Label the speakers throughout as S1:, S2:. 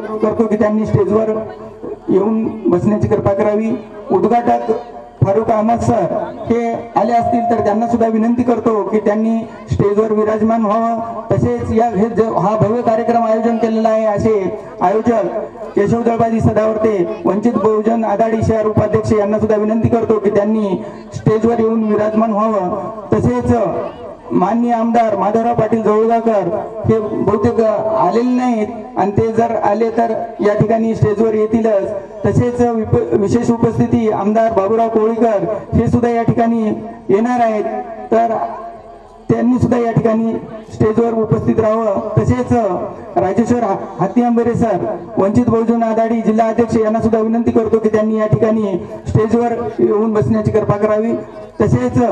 S1: करू करतो की त्यांनी स्टेजवर येऊन बसण्याची कृपा करावी. उद्घाटक फारुख अहमद सर हे आले असतील तर त्यांना सुद्धा विनंती करतो की त्यांनी स्टेजवर विराजमान व्हावं. तसेच या हे हा भव्य कार्यक्रम आयोजन केलेला आहे असे आयोजक केशव दळबाजी सदावर्ते वंचित बहुजन आघाडी शहर उपाध्यक्ष यांना सुद्धा विनंती करतो की त्यांनी स्टेजवर येऊन विराजमान व्हावं. तसेच माननीय आमदार माधवराव पाटील जवळगावकर हे बहुतेक आलेले नाहीत. आणि ते जर आले तर या ठिकाणी स्टेजवर येतीलच. तसेच विप- विशेष उपस्थिती आमदार बाबूराव कोळीकर हे सुद्धा या ठिकाणी येणार आहेत. तर त्यांनी सुद्धा या ठिकाणी स्टेजवर उपस्थित राहावं. तसेच राजेश्वर हा- हाती आंबेरे सर वंचित बहुजन आघाडी जिल्हा अध्यक्ष यांना सुद्धा विनंती करतो की त्यांनी या ठिकाणी स्टेजवर येऊन बसण्याची कृपा करावी. तसेच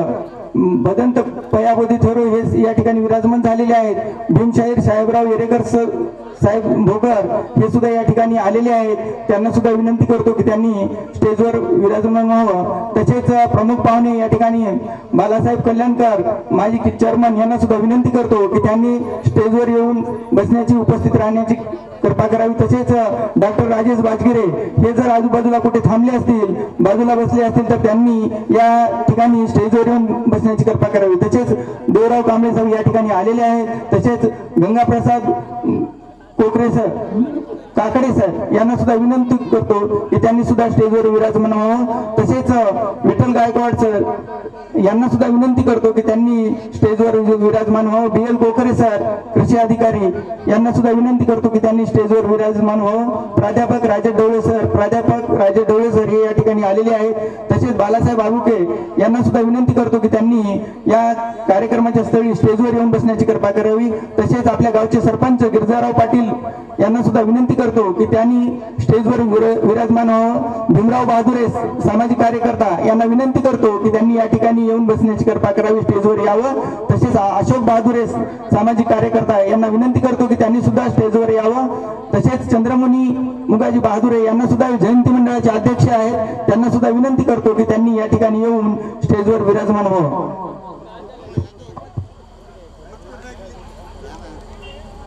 S1: भदंत पयाबोधी थोरो हे या ठिकाणी विराजमान झालेले आहेत. भीमशाहीर साहेबराव येरेकर सर साहेब भोकर हे सुद्धा या ठिकाणी आलेले आहेत. त्यांना सुद्धा विनंती करतो की त्यांनी स्टेजवर विराजमान व्हावं. तसेच प्रमुख पाहुणे या ठिकाणी बालासाहेब कल्याणकर माजी चेअरमन यांना सुद्धा विनंती करतो की त्यांनी स्टेजवर येऊन बसण्याची उपस्थित राहण्याची कृपा करावी. तसेच डॉक्टर राजेश बाजगिरे हे जर आजूबाजूला कुठे थांबले असतील बाजूला बसले असतील तर त्यांनी या ठिकाणी स्टेजवर येऊन बसण्याची कृपा करावी. तसेच देवराव कांबळे साहेब या ठिकाणी आलेले आहेत. तसेच गंगाप्रसाद कोकरे सर काकडे सर यांना सुद्धा विनंती करतो की त्यांनी सुद्धा स्टेजवर विराजमान व्हावं. तसेच विठ्ठल गायकवाड सर यांना सुद्धा विनंती करतो की त्यांनी स्टेजवर विराजमान व्हावं. बी एल कोकरे सर कृषी अधिकारी यांना सुद्धा विनंती करतो की त्यांनी स्टेजवर विराजमान व्हावं. प्राध्यापक राजेश डवळे सर प्राध्यापक राजेश डवळे सर हे या ठिकाणी आलेले आहेत. तसेच बालासाहेब आगुके यांना सुद्धा विनंती करतो की त्यांनी या कार्यक्रमाच्या स्थळी स्टेजवर येऊन बसण्याची कृपा करावी. तसेच आपल्या गावचे सरपंच गिरजाराव पाटील यांना सुद्धा विनंती करतो की त्यांनी स्टेजवर विराजमान व्हावं. भीमराव बहादुरे सामाजिक कार्यकर्ता यांना विनंती करतो की त्यांनी या ठिकाणी येऊन बसण्याची कृपा करावी स्टेजवर यावं. तसेच अशोक बहादुरे सामाजिक कार्यकर्ता यांना विनंती करतो की त्यांनी सुद्धा स्टेजवर यावं. तसेच चंद्रमुनी मुगाजी बहादुरे यांना सुद्धा जयंती मंडळाचे अध्यक्ष आहेत. त्यांना सुद्धा विनंती करतो की त्यांनी या ठिकाणी येऊन स्टेजवर विराजमान व्हावं.